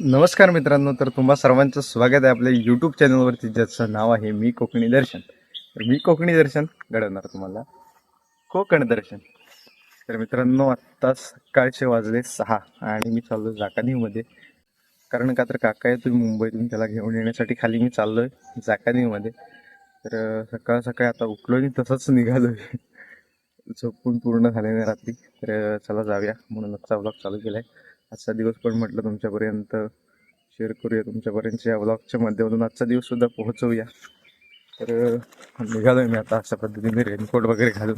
नमस्कार मित्रांनो तर तुम्हा सर्वांचं स्वागत आहे आपल्या यूट्यूब चॅनलवरती ज्याचं नाव आहे मी कोकणी दर्शन. तर मी कोकणी दर्शन घडवणार तुम्हाला. कोकण दर्शन. तर मित्रांनो आत्ता सकाळचे वाजले सहा आणि मी चाललो जाकानीमध्ये कारण का तर काका आहे तुम्ही मुंबईतून त्याला घेऊन येण्यासाठी खाली मी चाललो आहे जाकानीमध्ये तर सकाळ सकाळी आता उठलो आणि तसंच निघालो झोपून पूर्ण झाले नाही रात्री. तर चला जाऊया. म्हणून आजचा ब्लॉग चालू केला आहे आजचा दिवस पण म्हटलं तुमच्यापर्यंत. शेअर करूया तुमच्यापर्यंत. या ब्लॉगच्या माध्यमातून आजचा दिवस सुद्धा पोहोचवूया. तर निघालो निघालोय मी आता अशा पद्धतीने रेनकोट वगैरे घालून.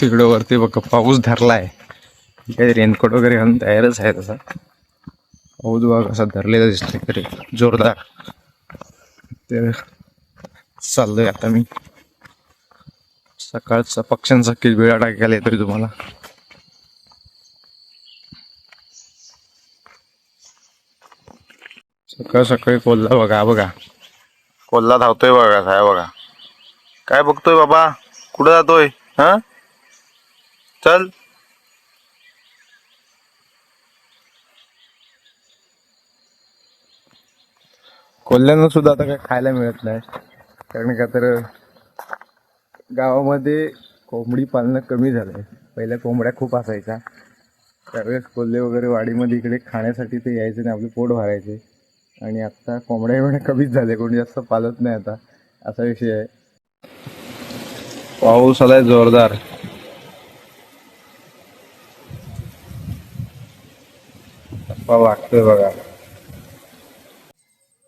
तिकडं वरती बघा पाऊस धरलाय. काही रेनकोट वगैरे घालून तयारच आहे तसा. पाऊस बघ असा धरलेला दिसतोय तरी. जोरदार. तर चाललोय आता मी. सकाळचा पक्ष्यांचा किलबिळा टाकायला येतोय तुम्हाला. सकाळ सकाळी कोल्हा बघा बघा. कोल्हा धावतोय बघा काय बघा. काय बघतोय बाबा? कुठं जातोय? हा? चल. कोल्ह्यांना सुद्धा आता काय खायला मिळत नाही. कारण का तर गावामध्ये कोंबडी पालनं कमी झालंय. पहिल्या कोंबड्या खूप असायच्या. त्यावेळेस कोल्हे वगैरे वाडीमध्ये इकडे खाण्यासाठी ते यायचे आणि आपले पोट भरायचे. आणि आता कोंबड्या एवढ्या कमीच झाले कोणी जास्त पालत नाही आता असा विषय आहे. पाऊस आलाय जोरदार. वागतोय बघा.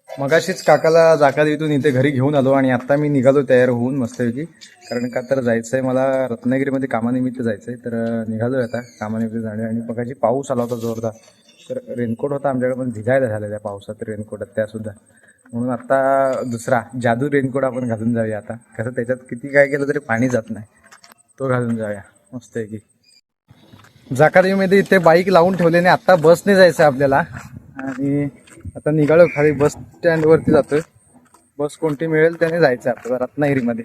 मगाशीच काकाला जाका इथून इथे घरी घेऊन आलो आणि आता मी निघालो तयार होऊन मस्तपैकी. कारण का तर जायचंय मला रत्नागिरीमध्ये कामानिमित्त जायचंय तर अं, निघालोय आता कामानिमित्त जाणे आणि मगाशी पाऊस आला होता जोरदार. तर रेनकोट होता आमच्याकडे पण भिजायला झालं त्या पावसात रेनकोटात त्या सुद्धा. म्हणून आता दुसरा जादू रेनकोट आपण घालून जाऊया आता. कसं त्याच्यात किती काय केलं तरी पाणी जात नाही. तो घालून जाऊया. मस्तपैकी जाकारीमध्ये इथे बाईक लावून ठेवल्याने आता बसने जायचं आहे आपल्याला. आणि आता निघालो खाली बस स्टँडवरती जातोय. बस कोणती मिळेल त्याने जायचं आहे आपल्याला रत्नागिरीमध्ये.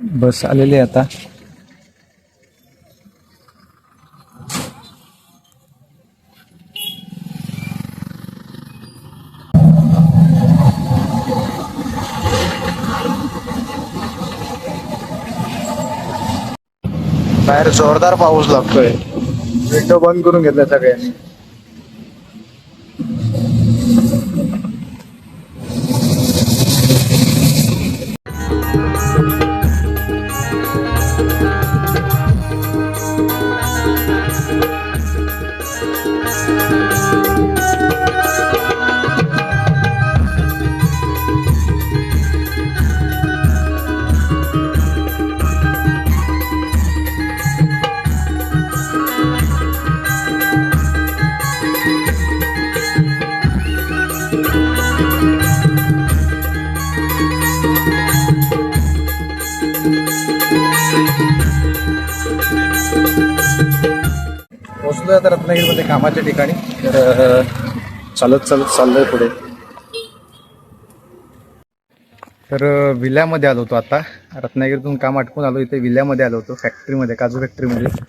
बस आलेली आहे आता. बाहेर जोरदार पाऊस लागतोय. विंडो बंद करून घेतलं सगळ्यांनी. आता रत्नागिरीमध्ये कामाच्या ठिकाणी. तर चालत चालत चाललोय पुढे. तर विल्यामध्ये आलो होतो आता. रत्नागिरीतून काम आटपून आलो इथे विल्यामध्ये आलो होतो फॅक्टरीमध्ये काजू फॅक्टरीमध्ये.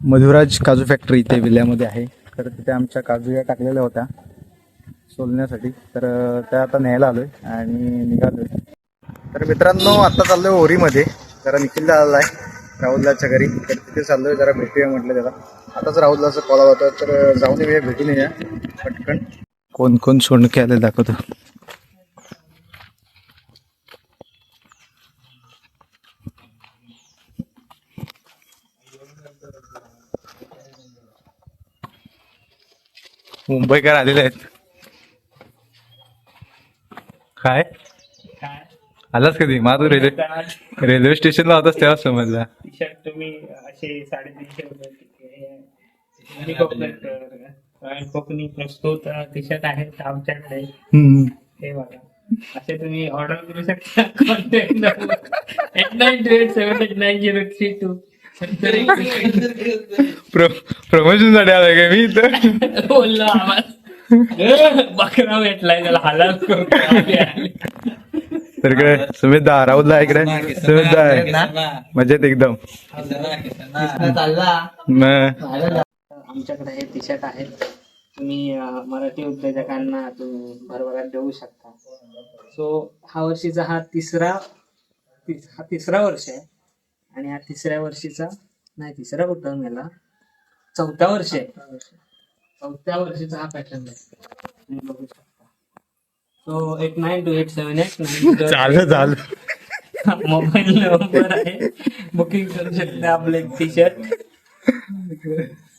मधुराज काजू फॅक्टरी इथे विल्यामध्ये आहे. तर तिथे आमच्या काजू या टाकलेल्या होत्या सोलण्यासाठी. तर त्या आता न्यायला आलोय आणि निघालोय. तर मित्रांनो आता चाललोय ओरीमध्ये. जरा निखिल आलेला आहे राहुलदाच्या घरी. तर तिथे चाललोय जरा भेटूया म्हटलं त्याला. आताच राहुलदाचा कॉल आला होता तर जाऊन येऊया भेटून येऊया. पटकन. कोण कोण सोंडके आले दाखवतो. मुंबईकर आलेले आहेत. काय? आलास कधी? मा तू रेल्वे रेल्वे स्टेशनला होतास तेव्हा समजला. तुम्ही असे साडेतीनशे रुपये कोकणी प्रस्तुत आहेत आमच्याकडे. हे बघा. असे तुम्ही ऑर्डर करू शकता contact eight nine two eight seven eight nine zero three two प्र प्रमोशनसाठी आलाय का मी इथं? बोललो आवाज. बकरा भेटलाय त्याला हालात करून तर इकडे सुमित दा राहुल दा इकडे सुमित दा आहे मजेत एकदम. न. आमच्याकडे हे टी शर्ट आहेत. तुम्ही मराठी उद्योजकांना तुम्ही भरभराट देऊ शकता. सो हा वर्षीचा हा तिसरा तिस- हा तिसरा वर्ष आहे. आणि हा तिसऱ्या वर्षीचा नाही तिसरा कुठं मेला? चौथा वर्ष आहे. चौथ्या वर्षीचा हा पॅटर्न आहे. तुम्ही बघू शकता. So eight nine two eight seven eight nine mobile number आहे. बुकिंग करू शकता आपले टी शर्ट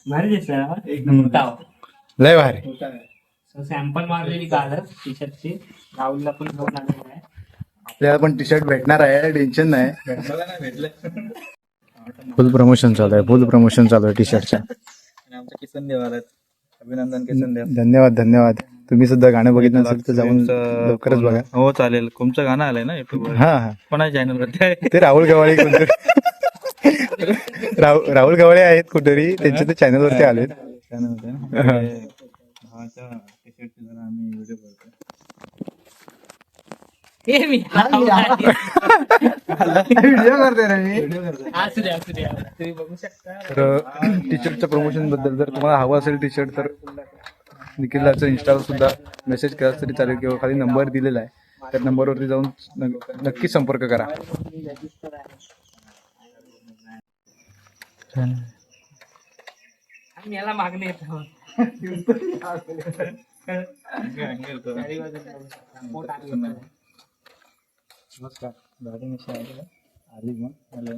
भारी दिसत एक नंबर लय भारी. सॅम्पल मारलेली कालच टी शर्टची राहुलला पण घेऊन आलेला आहे. आपल्याला पण टी शर्ट भेटणार आहे टेन्शन नाही. फुल प्रमोशन चालू आहे फुल प्रमोशन चालू आहे टी शर्टच्या आमच्या किसन देव आलात अभिनंदन किसन देव धन्यवाद धन्यवाद. तुम्ही सुद्धा गाणं बघितलं नसेल तर जाऊन लवकरच बघा. हो चालेल. तुमचं गाणं आलंय ना युट्यूब हा हा. कोणाच्या चॅनल वरती आहे? ते राहुल गवाळे कोणतरी. राहुल राहुल गवाळे आहेत कुठेतरी. त्यांच्या ते चॅनल वरती आलेत. चॅनल होते ना. ते भावाच्या टी-शर्टचे जरा आम्ही व्हिडिओ करतो हे मी व्हिडिओ करते ना मी. असू दे असू दे तुम्ही बघू शकता. तर टी शर्टच्या प्रमोशनबद्दल जर तुम्हाला हवं असेल टी शर्ट तर निखिलदाचं इंस्टावर सुद्धा मेसेज केला तरी चालेल. किंवा खाली नंबर दिलेला आहे. त्या नंबरवरती जाऊन नक्की संपर्क करा. आम्ही याला मागणी येत हो. नमस्कार. दाढी आली मग आले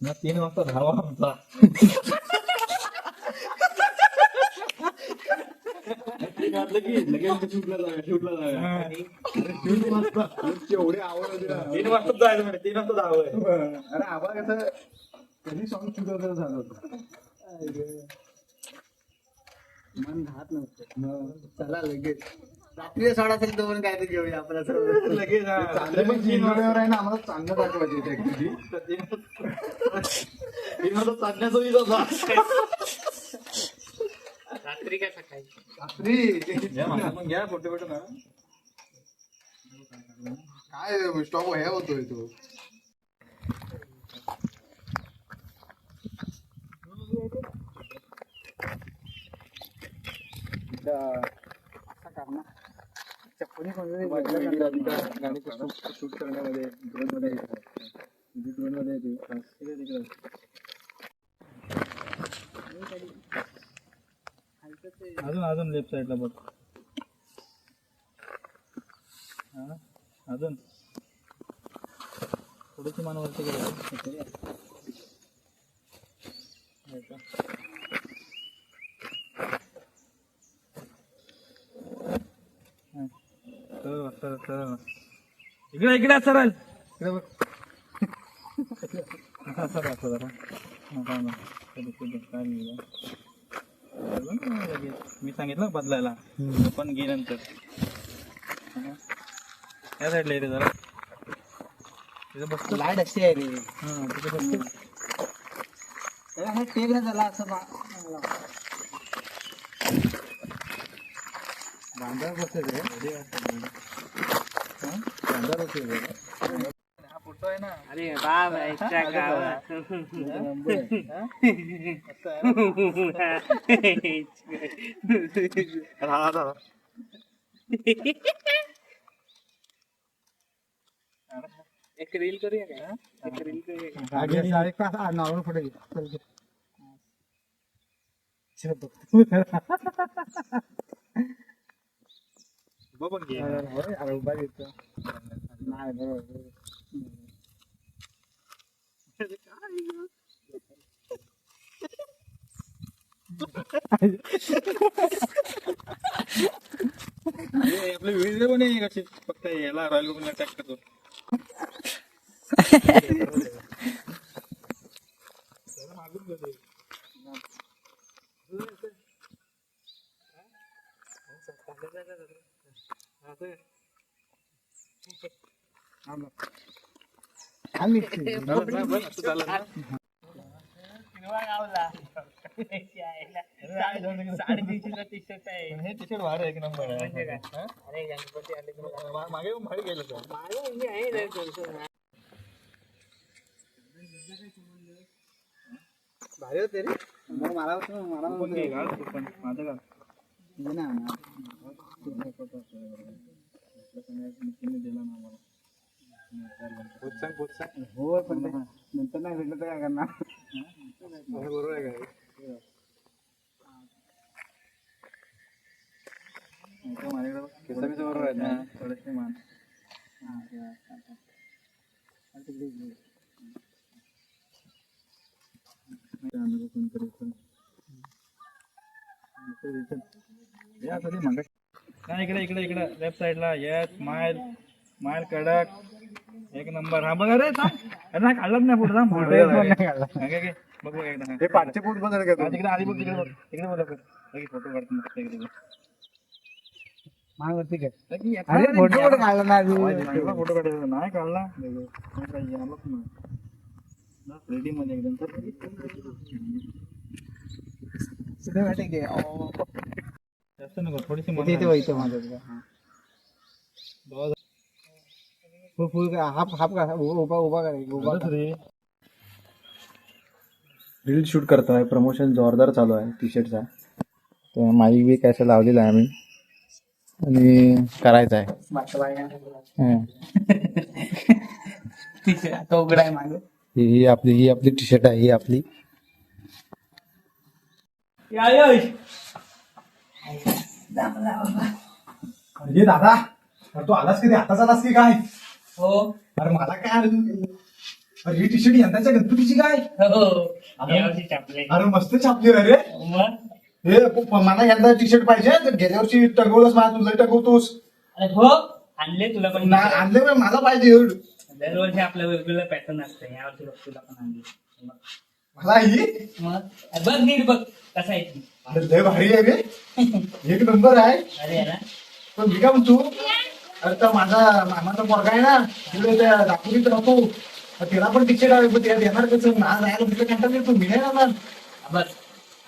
ना तीन वाजता धावा आमचा तीन वाजता. जायचं म्हणजे तीन वाजता धाव आहे अरे आवाज कसं कधी सॉंग शूट झालं होतं? मन राहत नव्हतं. चला लगेच. रात्री सोडा असेल पण काय ते घेऊया आपण असं लगेच. चांगलं पण चिंचवड्यावर आहे ना आम्हाला चांगलं दाखवायचं ऍक्च्युली तीन वाजता चालण्याचा विचार होता. रात्री काय सकाळी रात्री? घ्या फोटो बिटो ना. काय स्टॉप हे होतोय तो. शूट करण्यामध्ये ड्रोनमध्ये ड्रोनमध्ये येते. अजून अजून लेफ्ट साईडला बघ. हा, अजून. थोडीशी मान वरती गेली इकडे इकडे सरळ. इकडे बघ. असं असं असं जरा हा, काय लगेच. मी सांगितलं बदलायला. पण घे नंतर हा. या साईडला येते जरा. तिथं बसतो. लाइट अशी आहे रे. हा तिथे बसतो. हे झाला असं बा- बांधावर बसायचं हा? बांधावर बसलेलं आहे. हा फोटो आहे ना अरे बाप याच्या गावात एक रील करूया का एक रील करूया का नॉर्मल फोटो बघ घे नाही बरोबर हे आपले व्हिडिओ पण आहे कशी फक्त याला रॉयल गोकुलला टॅग करतो गावला साडेतीनशेचा टी शर्ट आहे हे टी शर्ट भारी आहे एक नंबर म्हणजे काय? हा? अरे गणपती आले की मला- मागे पण भारी गेलं तर माझं मी आहे. भारी होते रे मग मला वाटतं मला पण. माझं. म्हणजे ना दिला ना हो पण ते नंतर नाही भेटलं तर काय करणार बरोबर आहे काय माझ्याकडे. केसा बिसा बरोबर आहेत ना? थोडेसे मान. या मागे इकडे इकडे इकडे लेफ्ट साईडला येस स्माइल स्माइल कडक एक नंबर. हा बघ थांब. अरे नाही काढलाच नाही पुढे थांब. घे, घे. बघ बघ एकदा हा. पाठचे पोट हा, तिकडे आधी बघ तिकडे बघ. तिकडे बघ फोटो काढतो मस्त इकडे बघ. मागवरती काय लगे येतो अरे रे, फोटो. कुठे काढला नाही फोटो काढायचा. नाही काढला. नाही काही आलोच नाही रेडी मध्ये एकदम. जास्त नको थोडीशी इथे इथे इथे माझं फुल फुल का हाफ हाफ का उभा उभा करायचं उभा कर. रील शूट करतो आहे प्रमोशन जोरदार चालू आहे टी शर्टचा तर माईक बी कसं लावलेला आहे आम्ही आणि करायचं आहे. हं. आता उघडा आहे मागे ही ही आपली ही आपली टी शर्ट आहे ही आपली दादा अरे तू आलास कधी आताच आलास की काय हो अरे मला काय अरे ही टी शर्ट यंदाच्या गणपतीची काय? हो. यावर्षी छापले. अरे मस्त छापली रे मग? हे प- मला यंदा टी शर्ट पाहिजे तर गेल्या वर्षी टगवलंस मला तुझं टगवतोस. अरे हो आणले तुला पण. ना आणले बे, मला पाहिजे एवढं. दरवर्षी आपलं वेगवेगळं पॅटर्न असतं यावर्षी बघ तुला पण आणले. मग मला ही? मग? अरे बघ नीट बघ कसा आहे ती. अरे लय भारी आहे रे. एक नंबर आहे. अरे ना पण मी काय म्हणतो? अरे तर माझा मामाचा पोरगा आहे ना तिकडे त्या दापोलीत राहतो. त्याला पण टी शर्ट आहे पण त्याला देणार कसं? ना जायला तिकडे कंटाळ येतो मी नाही जाणार बघ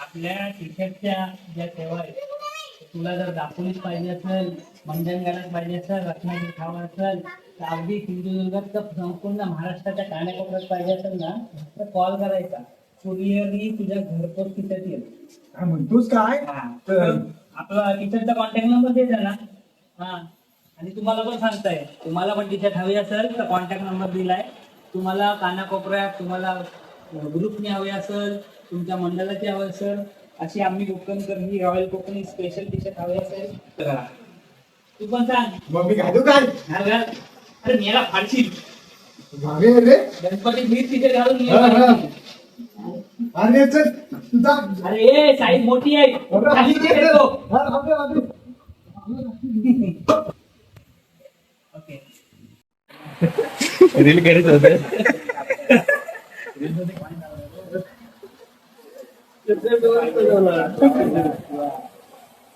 आपल्या टी शर्टच्या ज्या सेवा आहेत ते तुला जर दापोलीत पाहिजे असेल मंडणगडात पाहिजे असेल रत्नागिरी खावा असेल तर अगदी सिंधुदुर्गात तर संपूर्ण महाराष्ट्राच्या कानाकोपऱ्यात पाहिजे असेल ना तर कॉल करायचा. कुरिअरनी तुझ्या घरपोच तिथं येईल. काय म्हणतोस काय. तर- आपला टीचरचा कॉन्टॅक्ट नंबर देता ना हा. आणि तुम्हाला पण सांगताय? तुम्हाला पण टीचर हवी असेल तर कॉन्टॅक्ट नंबर दिलाय. तुम्हाला कानाकोपऱ्यात तुम्हाला ग्रुपने हवे असेल तुमच्या मंडळाची हवी असेल अशी आम्ही कोकणकर ही royal Konkani special T shirt हवी असेल करा. तू पण सांग. मग मी घालू काय? घाल घाल. अरे मेला फाडशील. भारी आहे रे. गणपती मीच टी घालून ये. अरे चल तुझा अरे साईज मोठी आहे. खाली दे. हा, रील करीत होते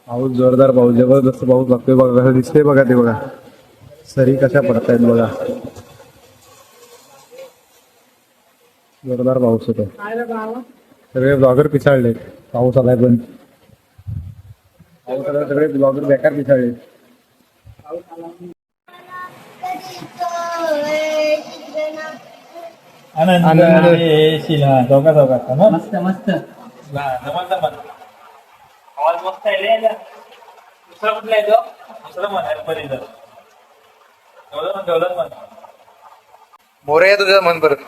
पाऊस जोरदार पाऊस जबरदस्त पाऊस लागतोय बघा कसं दिसतंय बघा ते बघा. सरी कशा पडतायत बघा. जोरदार पाऊस होतो. सगळे ब्लॉगर पिसाळले पाऊस आलाय पण. पाऊस आला सगळे ब्लॉगर बेकार पिसाळले आनंद शिला चौका चौका ना मस्त मस्त. आवाज मस्त आहे रे याचा. दुसरा कुठला आहे तो? दुसरं म्हण हॅल्परीचं ठेवलं म्हण ठेवलं म्हण. मोरे तुझं मन परत.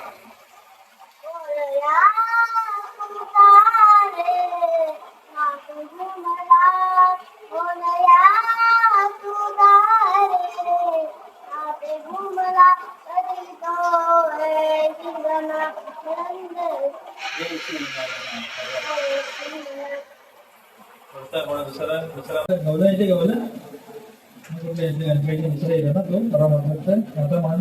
गवलं येते गवलं कुठलं येते गणपतीचं दुसरं येतं ना तो बरा म्हटलं मोठा मान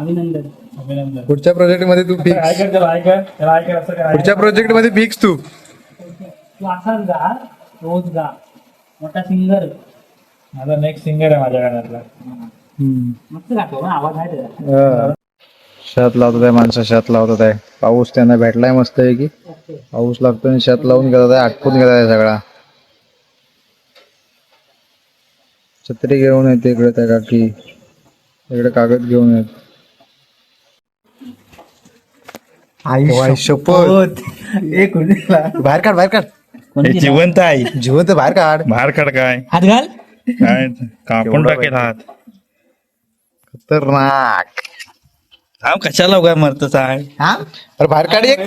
अभिनंदन. पुढच्या प्रोजेक्टमध्ये तू फिक्स ऐकर त्याला ऐकर त्याला ऐकर असं काय पुढच्या प्रोजेक्टमध्ये फिक्स तू. तू असाच गा रोज गा मोठा सिंगर माझा नेक्स्ट सिंगर आहे माझ्या गाण्यातला. मस्त गातो ना आवाज आहे त्याचा. शेत लावतात आहे माणसं शेत लावतात आहे. पाऊस त्यांना भेटलाय मस्त आहे की पाऊस लागतो आणि शेत लावून घेतात आहे आटपून घेतात आहे सगळा. छत्री घेऊन येते इकडे त्या काकी. इकडे कागद घेऊन येत. आई शपथ. बाहेर काढ बाहेर काढ. जिवंत आहे जिवंत बाहेर काढ. बाहेर काढ काय? हात घाल. काय? कापून टाकेल हात. खतरनाक. थांब कशाला उगा मरतच आहे हा? अरे बाहेर काढ एक.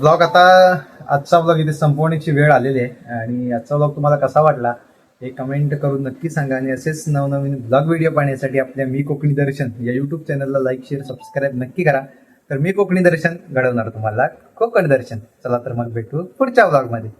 ब्लॉग आता आजचा ब्लॉग इथे संपवण्याची वेळ आलेली आहे. आणि आजचा ब्लॉग तुम्हाला कसा वाटला हे कमेंट करून नक्की सांगा. आणि असेच नवनवीन ब्लॉग व्हिडिओ पाहण्यासाठी आपल्या मी कोकणी दर्शन या युट्यूब चॅनलला लाईक शेअर सबस्क्राईब नक्की करा. तर मी कोकणी दर्शन घडवणार तुम्हाला. कोकण दर्शन. चला तर मग भेटू पुढच्या ब्लॉगमध्ये